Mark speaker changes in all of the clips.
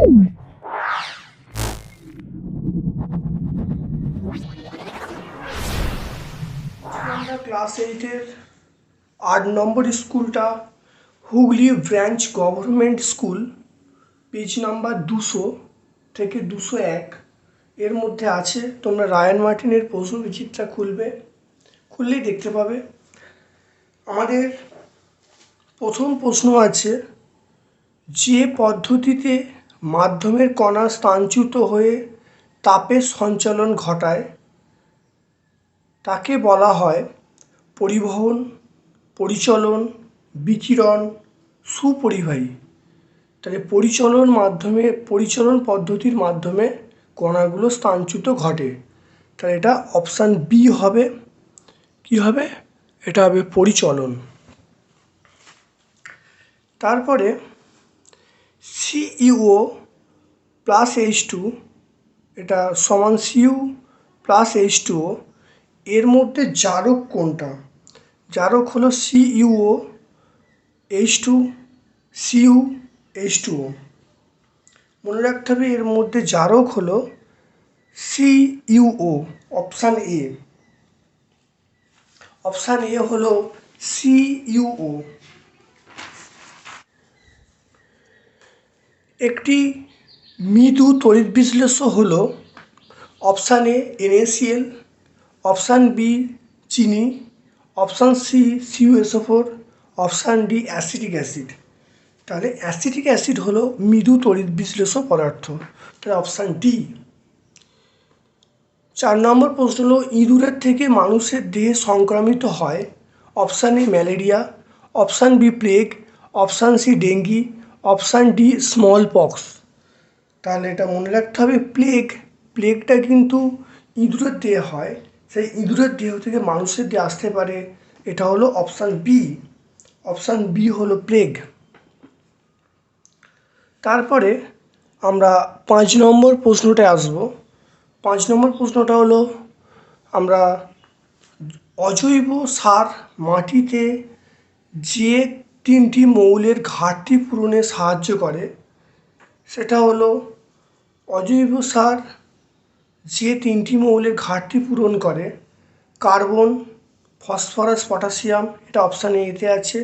Speaker 1: আমরা ক্লাস এইটের আট নম্বর স্কুলটা Hooghly branch government school page number দুশো থেকে দুশো এক। এর মধ্যে আছে, তোমরা রায়ান মার্টিনের প্রশ্ন বিচিত্রা খুলবে, খুললেই দেখতে পাবে। আমাদের প্রথম প্রশ্ন আছে, যে পদ্ধতিতে মাধ্যমের কণা স্থানচ্যুত হয়ে তাপের সঞ্চালন ঘটায়। তাকে বলা হয় পরিবহন, পরিচলন, বিকিরণ, সুপরিবাহী। তাহলে পরিচলন মাধ্যমে, পরিচলন পদ্ধতির মাধ্যমে কণাগুলো স্থানচ্যুত ঘটে। তাহলে এটা অপশান বি হবে। কি হবে? এটা হবে পরিচলন। তারপরে সিইও প্লাস এইচ টু এটা সমান সিইউ প্লাস এইচ টু এর মধ্যে জারক কোনটা? জারক হলো CUO H two CU H two মনে রাখতে হবে এর মধ্যে জারক হলো সিইউও অপশান এ অপশান এ হলো সিইউও একটি মৃদু তড়িৎ বিশ্লেষ্য হলো option A NACL option B চিনি, option C CUSO four option D acetic acid. তাহলে অ্যাসিটিক অ্যাসিড হলো মৃদু তড়িৎ বিশ্লেষ্য পদার্থ। তাহলে অপশান ডি। চার নম্বর প্রশ্ন হলো, ইঁদুরের থেকে মানুষের দেহে সংক্রামিত হয় option A malaria, option B plague, option C dengue option D smallpox তাহলে এটা মনে রাখতে হবে প্লেগ প্লেগটা কিন্তু ইঁদুরের দেহে হয়। সেই ইঁদুরের দেহ থেকে মানুষের দেহে আসতে পারে। এটা হলো অপশান বি। অপশান বি হলো প্লেগ তারপরে আমরা পাঁচ নম্বর প্রশ্নটায় আসব। পাঁচ নম্বর প্রশ্নটা হলো, আমরা অজৈব সার মাটিতে যে তিনটি মৌলের ঘাটতি পূরণে সাহায্য করে। সেটা হলো অজৈব সার যে তিনটি মৌলের ঘাটতি পূরণ করে, কার্বন, ফসফরাস, পটাশিয়াম, এটা অপশান এতে আছে।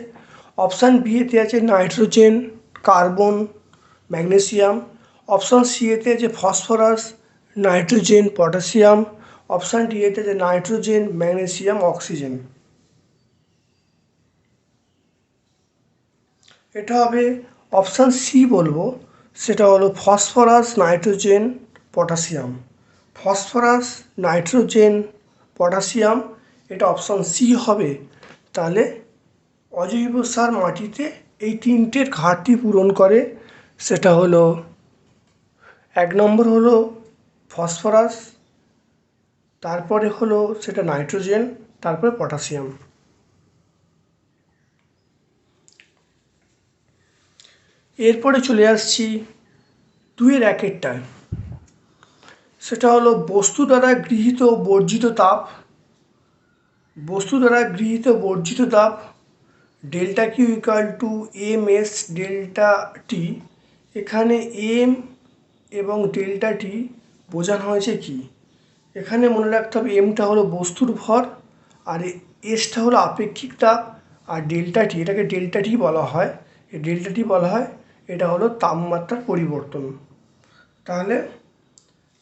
Speaker 1: অপশান বি এতে আছে nitrogen, carbon, magnesium. Option C এতে আছে phosphorus, nitrogen, potassium. Option D এতে আছে নাইট্রোজেন, ম্যাগনেসিয়াম, অক্সিজেন। এটা হবে অপশান সি বলব। সেটা হলো phosphorus nitrogen potassium phosphorus nitrogen potassium এটা অপশান সি হবে। তাহলে অজৈব সার মাটিতে এই তিনটের ঘাটতি পূরণ করে। সেটা হলো, এক নম্বর হলো ফসফরাস তারপরে হলো সেটা নাইট্রোজেন তারপরে পটাশিয়াম এরপরে চলে আসছি দুইয়ের একেরটায়। সেটা হলো বস্তু দ্বারা গৃহীত বর্জিত তাপ। বস্তু দ্বারা গৃহীত বর্জিত তাপ, delta Q equal to M S delta T. এখানে এম এবং ডেল্টা টি বোঝানো হয়েছে কি? এখানে মনে রাখতে হবে এমটা হলো বস্তুর ভর, আর এসটা হলো আপেক্ষিক তাপ, আর ডেল্টা টি, এটাকে ডেল্টা টি বলা হয়। ডেল্টা টি বলা হয় এটা হলো তাপমাত্রার পরিবর্তন। তাহলে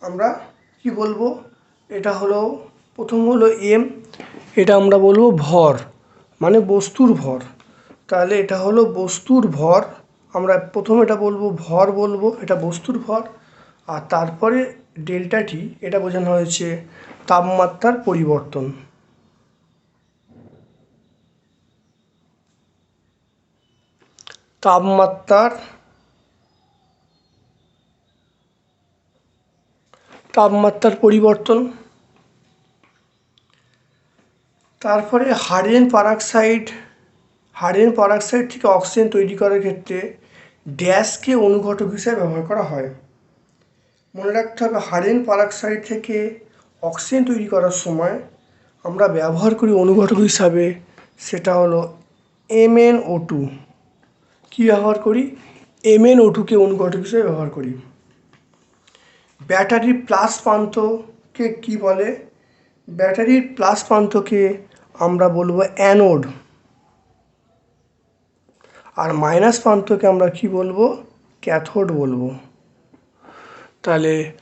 Speaker 1: আমরা কি বলব? এটা হলো, প্রথম হলো এম এটা আমরা বলব ভর মানে বস্তুর ভর। তাহলে এটা হলো বস্তুর ভর, আমরা প্রথম এটা বলব ভর বলব, এটা বস্তুর ভর, আর তারপরে ডেল্টা টি এটা বোঝানো হয়েছে তাপমাত্রার পরিবর্তন। তাপমাত্রার তাপমাত্রার পরিবর্তন। তারপরে হাইড্রোজেন পারঅক্সাইড হাইড্রোজেন পারঅক্সাইড থেকে অক্সিজেন তৈরি করার ক্ষেত্রে ড্যাশকে অনুঘটক হিসেবে ব্যবহার করা হয়। মনে রাখতে হবে হাইড্রোজেন পারঅক্সাইড থেকে অক্সিজেন তৈরি করার সময় আমরা ব্যবহার করি অনুঘটক হিসাবে, সেটা হলো এমএনও টু। কী ব্যবহার করি? এমএন ও টুকে অনুঘটক হিসেবে ব্যবহার করি। ব্যাটারির প্লাস প্রান্তকে কি বলে? ব্যাটারির প্লাস প্রান্তকে আমরা বলব অ্যানোড। আর মাইনাস প্রান্তকে আমরা কি বলব? ক্যাথোড বলব। তাহলে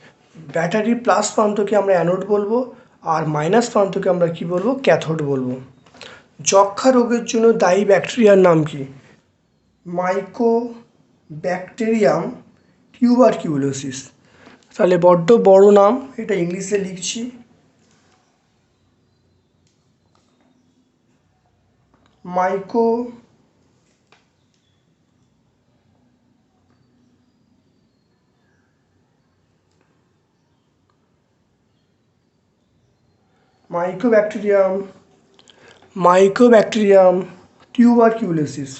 Speaker 1: ব্যাটারির প্লাস প্রান্তকে আমরা অ্যানোড বলব, আর মাইনাস প্রান্তকে আমরা কি বলব? ক্যাথোড বলব। যক্ষা রোগের জন্য দায়ী ব্যাকটেরিয়ার নাম কি? Mycobacterium tuberculosis. তাহলে বড্ড বড় নাম এটা ইংলিশে লিখছি। Myco mycobacterium mycobacterium tuberculosis.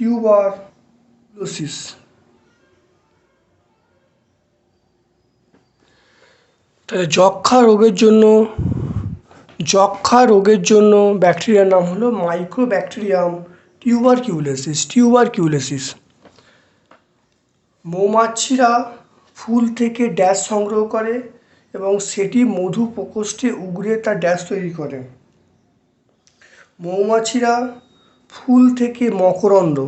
Speaker 1: Tuberculosis তাহলে যক্ষা রোগের জন্য যক্ষা রোগের জন্য ব্যাকটেরিয়ার নাম হলো মাইক্রো মাইক্রোব্যাকটেরিয়াম টিউবারকিউলোসিস টিউবারকিউলোসিস মৌমাছিরা ফুল থেকে ড্যাশ সংগ্রহ করে এবং সেটি মধু প্রকোষ্ঠে উগড়ে তার ড্যাশ তৈরি করে। মৌমাছিরা ফুল থেকে মকরন্দ।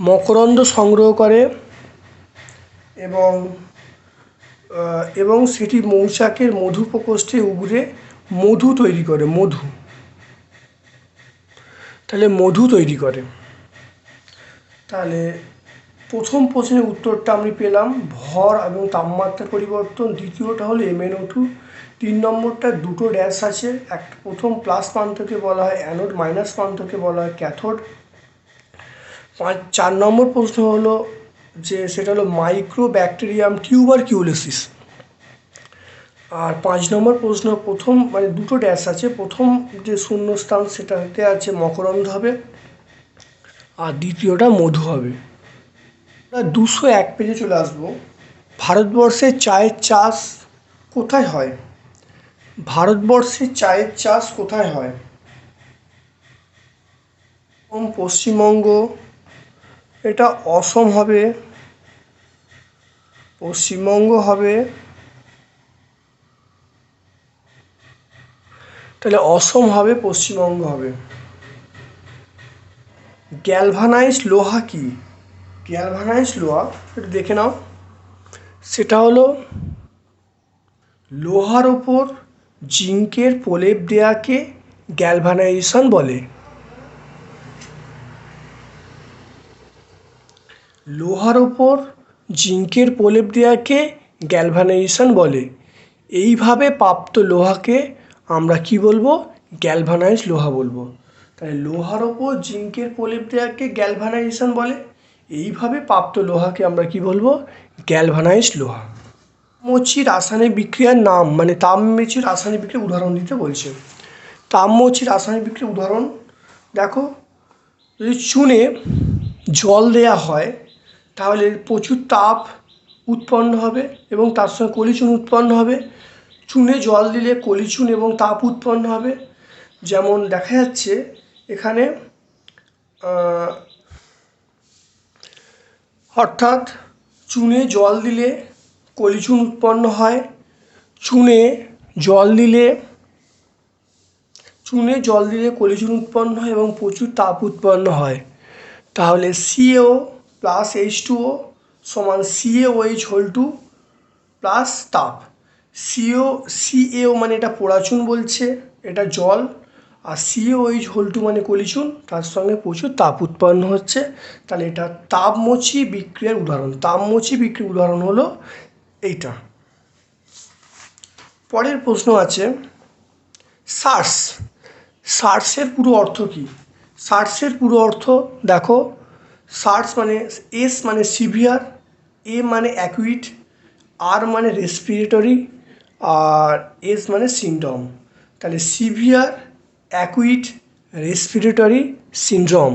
Speaker 1: মকরন্দ সংগ্রহ করে এবং এবং সেটি মৌচাকের মধু প্রকোষ্ঠে উগড়ে মধু তৈরি করে, মধু। তাহলে মধু তৈরি করে। তাহলে প্রথম প্রশ্নের উত্তরটা আমি পেলাম, ভর এবং তাপমাত্রার পরিবর্তন। দ্বিতীয়টা হলো এমএনও টু তিন নম্বরটা দুটো ড্যাশ আছে। এক প্রথম প্লাস প্রান্তকে বলা হয় অ্যানোড মাইনাস প্রান্তকে বলা হয় ক্যাথোড পাঁচ, চার নম্বর প্রশ্ন হলো যে সেটা হলো মাইক্রো ব্যাকটেরিয়াম টিউবার কিউলোসিস আর পাঁচ নম্বর প্রশ্ন, প্রথম মানে দুটো ড্যাশ আছে। প্রথম যে শূন্যস্থান সেটাতে আছে মকরন্দ হবে। আর দ্বিতীয়টা মধু হবে। দুশো এক পেজে চলে আসব। ভারতবর্ষে চায়ের চাষ কোথায় হয়? ভারতবর্ষে চায়ের চাষ কোথায় হয়? পশ্চিমবঙ্গ, এটা অসম হবে, পশ্চিমবঙ্গ হবে। তাহলে অসম হবে, পশ্চিমবঙ্গ হবে। গ্যালভানাইজ লোহা কি? গ্যালভানাইজ লোহা, একটু দেখে নাও। সেটা হলো লোহার ওপর জিঙ্কের প্রলেপ দেওয়াকে গ্যালভানাইজেশন বলে। লোহার ওপর জিঙ্কের প্রলেপ দেওয়াকে গ্যালভানাইজেশন বলে। এইভাবে প্রাপ্ত লোহাকে আমরা কি বলব? গ্যালভানাইজ লোহা বলব। তাই লোহার ওপর জিঙ্কের প্রলেপ দেওয়াকে গ্যালভানাইজেশন বলে। এইভাবে প্রাপ্ত লোহাকে আমরা কি বলব? গ্যালভানাইজ লোহা। তাপমোচি রাসায়নিক বিক্রিয়ার নাম মানে তাপমোচি রাসায়নিক বিক্রিয়ার উদাহরণ দিতে বলছে। তাপমোচি রাসায়নিক বিক্রিয়ার উদাহরণ, দেখো, যদি চুনে জল দেয়া হয়, তাহলে প্রচুর তাপ উৎপন্ন হবে এবং তার সঙ্গে কলিচুন উৎপন্ন হবে। চুনে জল দিলে কলিচুন এবং তাপ উৎপন্ন হবে। যেমন দেখা যাচ্ছে, এখানে অর্থাৎ চুনে জল দিলে কলিচুন উৎপন্ন হয়। চুনে জল দিলে, চুনে জল দিলে কলিচুন উৎপন্ন হয় এবং প্রচুর তাপ উৎপন্ন হয়। তাহলে সিএও প্লাস এইচ টুও সমান সিএওএইচ হোল টু প্লাস তাপ। সিও সিএও মানে এটা পোড়াচুন বলছে, এটা জল। আর সিওএইচ হোল টু মানে কলিচুন, তার সঙ্গে প্রচুর তাপ উৎপন্ন হচ্ছে। তাহলে এটা তাপমোচি বিক্রিয়ার উদাহরণ। তাপমোচি বিক্রিয়ার উদাহরণ হলো এইটা। পরের প্রশ্ন আছে, সার্স, সার্সের পুরো অর্থ কী? সার্সের পুরো অর্থ, দেখো, সার্স মানে এস মানে সিভিয়ার, এ মানে অ্যাকুইট আর মানে রেসপিরেটরি, আর এস মানে সিনড্রোম। তাহলে সিভিয়ার অ্যাকুইট রেসপিরেটরি, সিনড্রোম,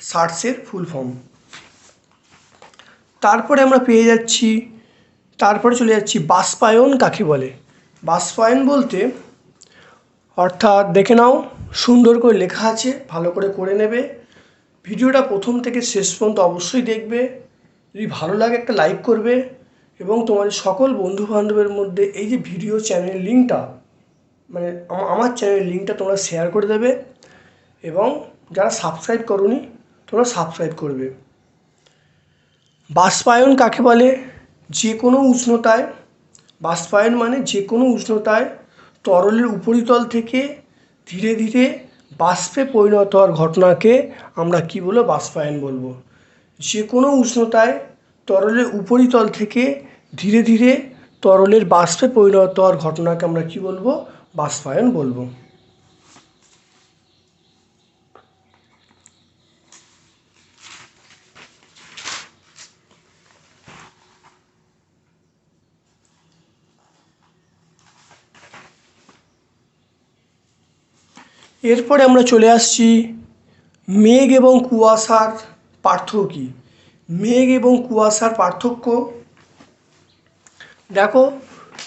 Speaker 1: সার্সের ফুল ফর্ম। তারপরে আমরা পেয়ে যাচ্ছি তারপরে চলে যাচ্ছি, বাষ্পায়ন কাকে বলে? বাষ্পায়ন বলতে, অর্থাৎ দেখে নাও, সুন্দর করে লেখা আছে, ভালো করে করে নেবে। ভিডিওটা প্রথম থেকে শেষ পর্যন্ত অবশ্যই দেখবে। যদি ভালো লাগে একটা লাইক করবে এবং তোমাদের সকল বন্ধু বান্ধবের মধ্যে এই যে ভিডিও চ্যানেল লিঙ্কটা মানে আমার চ্যানেলের লিঙ্কটা তোমরা শেয়ার করে দেবে এবং যারা সাবস্ক্রাইব করনি, তোমরা সাবস্ক্রাইব করবে। বাষ্পায়ন কাকে বলে? যে কোনো উষ্ণতায়, বাষ্পায়ন মানে যে কোনো উষ্ণতায় তরলের উপরিতল থেকে ধীরে ধীরে বাষ্পে পরিণত হওয়ার ঘটনাকে আমরা কী বলব? বাষ্পায়ন বলব। যে কোনো উষ্ণতায় তরলের উপরিতল থেকে ধীরে ধীরে তরলের বাষ্পে পরিণত হওয়ার ঘটনাকে আমরা কী বলব? বাষ্পায়ন বলব। এরপরে আমরা চলে আসছি মেঘ এবং কুয়াশার পার্থক্য কী? মেঘ এবং কুয়াশার পার্থক্য? দেখো,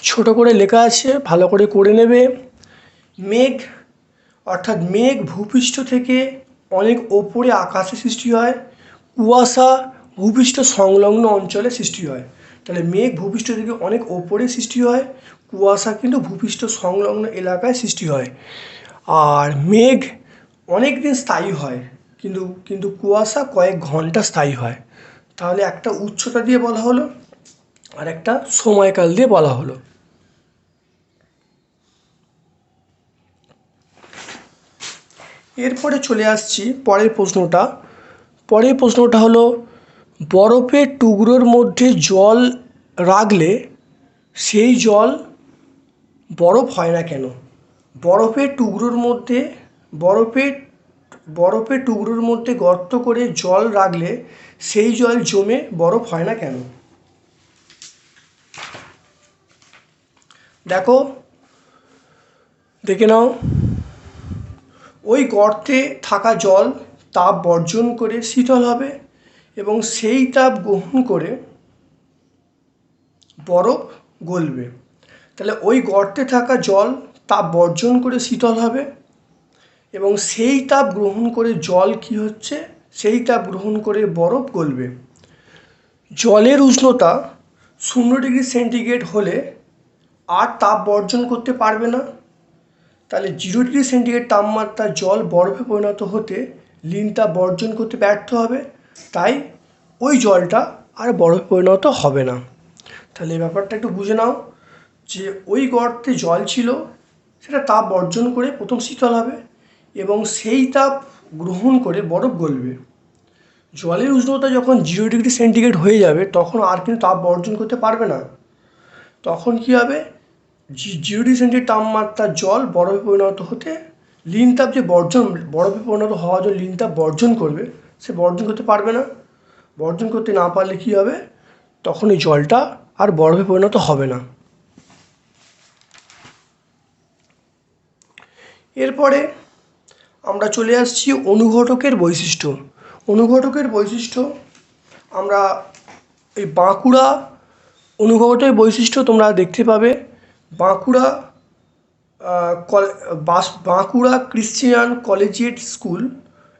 Speaker 1: ছোট করে লেখা আছে, ভালো করে করে নেবে। মেঘ, অর্থাৎ মেঘ ভূপৃষ্ঠ থেকে অনেক ওপরে আকাশে সৃষ্টি হয়, কুয়াশা ভূপৃষ্ঠ সংলগ্ন অঞ্চলে সৃষ্টি হয়। তাহলে মেঘ ভূপৃষ্ঠ থেকে অনেক ওপরে সৃষ্টি হয়, কুয়াশা কিন্তু ভূপৃষ্ঠ সংলগ্ন এলাকায় সৃষ্টি হয়। আর মেঘ অনেক দিন স্থায়ী হয়, কিন্তু কিন্তু কুয়াশা কয়েক ঘণ্টা স্থায়ী হয়। তাহলে একটা উচ্চতা দিয়ে বলা হলো আর একটা সময়কাল দিয়ে বলা হলো। এরপরে চলে আসছি পরের প্রশ্নটা। পরের প্রশ্নটা হলো বরফের টুকরোর মধ্যে জল রাখলে সেই জল বরফ হয় না কেন? বরফের টুকরোর মধ্যে বরফের বরফের টুকরোর মধ্যে গর্ত করে জল রাখলে সেই জল জমে বরফ হয় না কেন? দেখো, দেখে নাও। ওই গর্তে থাকা জল তাপ বর্জন করে শীতল হবে এবং সেই তাপ গ্রহণ করে বরফ গলবে। তাহলে ওই গর্তে থাকা জল তাপ বর্জন করে শীতল হবে এবং সেই তাপ গ্রহণ করে জল কি হচ্ছে? সেই তাপ গ্রহণ করে বরফ গলবে। জলের উষ্ণতা শূন্য ডিগ্রি সেন্টিগ্রেড হলে আর তাপ বর্জন করতে পারবে না। তাহলে জিরো ডিগ্রি সেন্টিগ্রেড তাপমাত্রা জল বরফে পরিণত হতে লিন তাপ বর্জন করতে ব্যর্থ হবে। তাই ওই জলটা আর বরফে পরিণত হবে না। তাহলে এই ব্যাপারটা একটু বুঝে নাও যে ওই গর্তে জল ছিল সেটা তাপ বর্জন করে প্রথম শীতল হবে এবং সেই তাপ গ্রহণ করে বরফ গলবে। জলের উষ্ণতা যখন জিরো ডিগ্রি সেন্টিগ্রেড হয়ে যাবে, তখন আর কিন্তু তাপ বর্জন করতে পারবে না। তখন কী হবে? জিরো ডিগ্রি সেন্টিগ্রেড তাপমাত্রার জল বরফে পরিণত হতে লিন তাপ যে বর্জন, বরফে পরিণত হওয়ার জন্য লিন তাপ বর্জন করবে, সে বর্জন করতে পারবে না। বর্জন করতে না পারলে কী হবে? তখন এই জলটা আর বরফে পরিণত হবে না। এরপরে আমরা চলে আসছি অনুঘটকের বৈশিষ্ট্য। অনুঘটকের বৈশিষ্ট্য, আমরা এই বাঁকুড়া অনুঘটকের বৈশিষ্ট্য তোমরা দেখতে পাবে। Bankura bus, Bankura Christian collegiate school,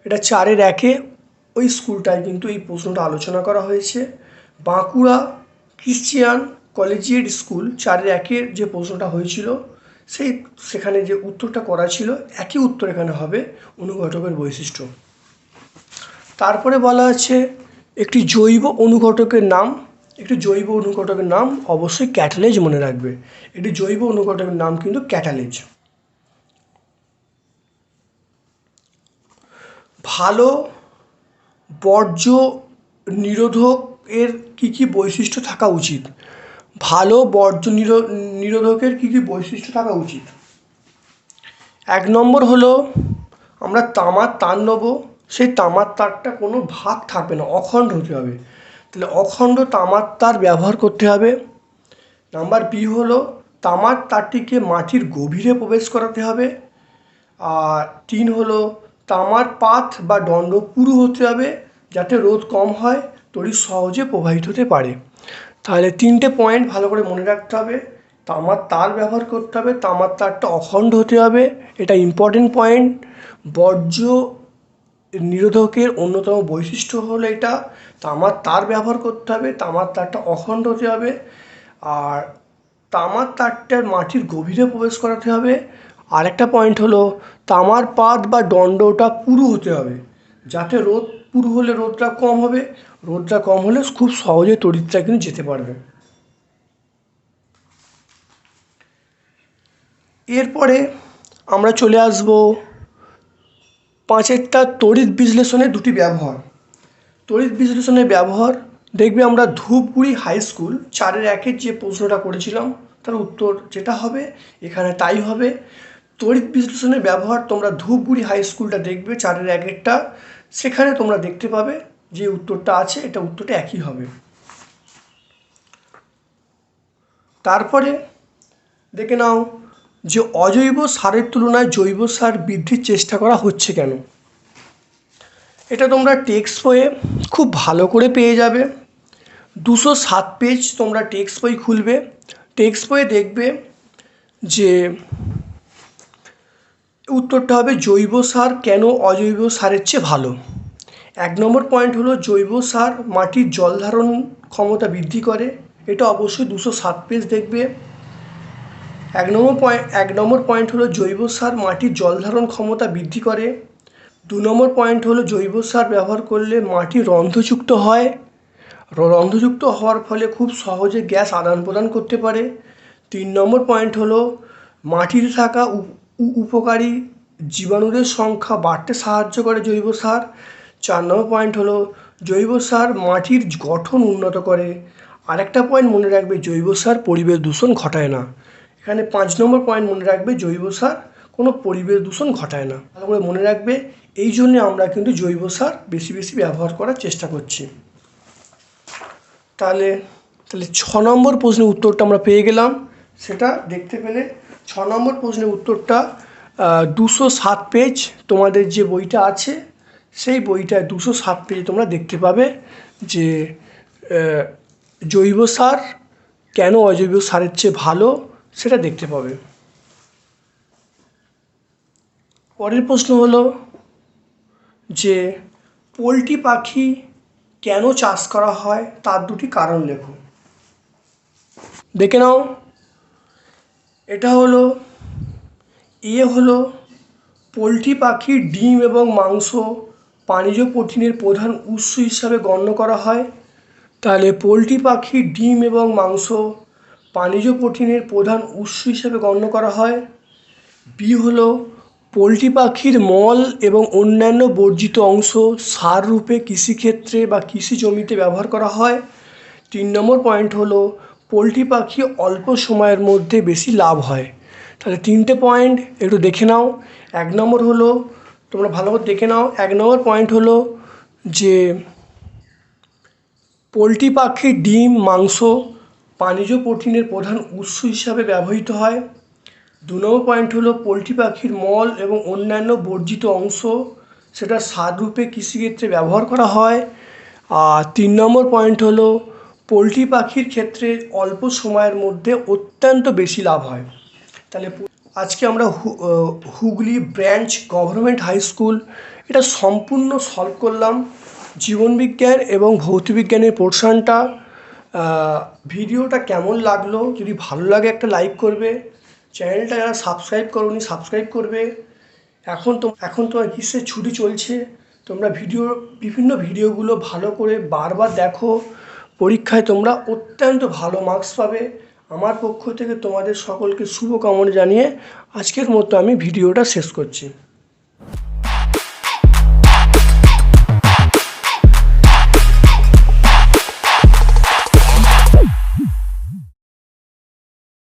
Speaker 1: এটা চারের একে, ওই স্কুলটায় কিন্তু এই প্রশ্নটা আলোচনা করা হয়েছে। বাঁকুড়া ক্রিশ্চিয়ান কলেজিয়েট স্কুল চারের একের যে প্রশ্নটা হয়েছিল সেই সেখানে যে উত্তরটা করা ছিল, একই উত্তর এখানে হবে অনুঘটকের বৈশিষ্ট্য। তারপরে বলা আছে, একটি জৈব অনুঘটকের নাম, একটি জৈব অনুঘটকের নাম অবশ্যই ক্যাটালেজ মনে রাখবে। একটি জৈব অনুঘটকের নাম কিন্তু ক্যাটালেজ। ভালো, বর্জ্য নিরোধকের কী কী বৈশিষ্ট্য থাকা উচিত? ভালো বর্জ্য নিরো- নিরোধকের কী কী বৈশিষ্ট্য থাকা উচিত? এক নম্বর হলো, আমরা তামার তার নেব, সেই তামার তারটা কোনো ভাগ থাকবে না, অখণ্ড হতে হবে। তাহলে অখণ্ড তামার তার ব্যবহার করতে হবে। নাম্বার বি হলো, তামার তারটিকে মাটির গভীরে প্রবেশ করাতে হবে। আর তিন হলো, তামার পাত বা দণ্ড পুরু হতে হবে, যাতে রোদ কম হয়, তড়িৎ সহজে প্রবাহিত হতে পারে। তাহলে তিনটে পয়েন্ট ভালো করে মনে রাখতে হবে। তামার তার ব্যবহার করতে হবে তামার তারটা অখণ্ড হতে হবে। এটা ইম্পর্টেন্ট পয়েন্ট বর্জ্য নিরোধকের অন্যতম বৈশিষ্ট্য হলো এটা। তামার তার ব্যবহার করতে হবে তামার তারটা অখণ্ড হতে হবে। আর তামার তারটার মাটির গভীরে প্রবেশ করাতে হবে। আরেকটা পয়েন্ট হলো তামার পাত বা দণ্ডটা পুরু হতে হবে। যাতে রোদ পুরু হলে রোদটা কম হবে, রোদটা কম হলে খুব সহজে তড়িৎটা কিন্তু যেতে পারবে। এরপরে আমরা চলে আসব পাঁচেরটা তড়িৎ বিশ্লেষণের দুটি ব্যবহার। তড়িৎ বিশ্লেষণের ব্যবহার দেখবে আমরা ধূপগুড়ি হাই স্কুল, চারের একের যে প্রশ্নটা করেছিলাম, তার উত্তর যেটা হবে, এখানে তাই হবে। তড়িৎ বিশ্লেষণের ব্যবহার তোমরা ধূপগুড়ি হাই স্কুলটা দেখবে, চারের একেরটা সেখানে তোমরা দেখতে পাবে যে উত্তরটা আছে, এটা উত্তরটা একই হবে। তারপরে দেখে নাও যে অজৈব সারের তুলনায় জৈব সার বৃদ্ধির চেষ্টা করা হচ্ছে কেন? এটা তোমরা টেক্সট বইয়ে খুব ভালো করে পেয়ে যাবে। দুশো সাত পেজ তোমরা টেক্সট বই খুলবে। টেক্সট বইয়ে দেখবে যে উত্তরটা হবে জৈব সার কেন অজৈব সারের চেয়ে ভালো? এক নম্বর পয়েন্ট হলো জৈব সার মাটির জল ধারণ ক্ষমতা বৃদ্ধি করে। এটা অবশ্যই দুশো সাত পেজ দেখবে। এক নম্বর পয়েন্ট এক নম্বর পয়েন্ট হলো জৈব সার মাটির জল ধারণ ক্ষমতা বৃদ্ধি করে। দু নম্বর পয়েন্ট হলো জৈব সার ব্যবহার করলে মাটি রন্ধ্রযুক্ত হয়। রন্ধ্রযুক্ত হওয়ার ফলে খুব সহজে গ্যাস আদান প্রদান করতে পারে। তিন নম্বর পয়েন্ট হলো মাটিতে থাকা উপকারী জীবাণুদের সংখ্যা বাড়তে সাহায্য করে জৈব সার। চার নম্বর পয়েন্ট হলো জৈব সার মাটির গঠন উন্নত করে। আরেকটা পয়েন্ট মনে রাখবে, জৈব সার পরিবেশ দূষণ ঘটায় না। এখানে পাঁচ নম্বর পয়েন্ট মনে রাখবে, জৈব সার কোনো পরিবেশ দূষণ ঘটায় না। ভালো করে মনে রাখবে, এই জন্যে আমরা কিন্তু জৈব সার বেশি বেশি ব্যবহার করার চেষ্টা করছি। তাহলে তাহলে ছ নম্বর প্রশ্নের উত্তরটা আমরা পেয়ে গেলাম। সেটা দেখতে পেলে ছ নম্বর প্রশ্নের উত্তরটা দুশো সাত পেজ তোমাদের যে বইটা আছে, সেই বইটায় দুশো সাত পেজে তোমরা দেখতে পাবে যে জৈব সার কেন অজৈব সারের চেয়ে ভালো সেটা দেখতে পাবে। পরের প্রশ্ন হলো যে, পোলট্রি পাখি কেন চাষ করা হয়, তার দুটি কারণ লেখো। দেখে নাও। এটা হলো এ হলো পোলট্রি পাখির ডিম এবং মাংস প্রাণিজ প্রোটিনের প্রধান উৎস হিসাবে গণ্য করা হয়। তাহলে পোলট্রি পাখির ডিম এবং মাংস প্রাণিজ প্রোটিনের প্রধান উৎস হিসাবে গণ্য করা হয়। বি হলো, পোলট্রি পাখির মল এবং অন্যান্য বর্জিত অংশ সার রূপে কৃষিক্ষেত্রে বা কৃষি জমিতে ব্যবহার করা হয়। তিন নম্বর পয়েন্ট হলো পোলট্রি পাখি অল্প সময়ের মধ্যে বেশি লাভ হয়। তাহলে তিনটে পয়েন্ট একটু দেখে নাও। এক নম্বর হলো, তোমরা ভালো করে দেখে নাও। এক নম্বর পয়েন্ট হলো যে, পোলট্রি পাখির ডিম, মাংস প্রাণিজ প্রোটিনের প্রধান উৎস হিসাবে ব্যবহৃত হয়। দু নম্বর পয়েন্ট হলো, পোলট্রি পাখির মল এবং অন্যান্য বর্জিত অংশ, সেটা সার রূপে কৃষিক্ষেত্রে ব্যবহার করা হয়। আর তিন নম্বর পয়েন্ট হলো পোলট্রি পাখির ক্ষেত্রে অল্প সময়ের মধ্যে অত্যন্ত বেশি লাভ হয়। তাহলে আজকে আমরা Hooghly branch government high school, এটা সম্পূর্ণ সলভ করলাম। জীবনবিজ্ঞান এবং ভৌতবিজ্ঞানের পোর্শনটা ভিডিওটা কেমন লাগল? যদি ভালো লাগে একটা লাইক করবে। চ্যানেলটা যারা সাবস্ক্রাইব করোনি, সাবস্ক্রাইব করবে। এখন তো, এখন তোমার গ্রীষ্মের ছুটি চলছে। তোমরা ভিডিও, বিভিন্ন ভিডিওগুলো ভালো করে বারবার দেখো। পরীক্ষায় তোমরা অত্যন্ত ভালো মার্কস পাবে। আমার পক্ষ থেকে তোমাদের সকলকে শুভকামনা জানিয়ে আজকের মতো আমি ভিডিওটা শেষ করছি।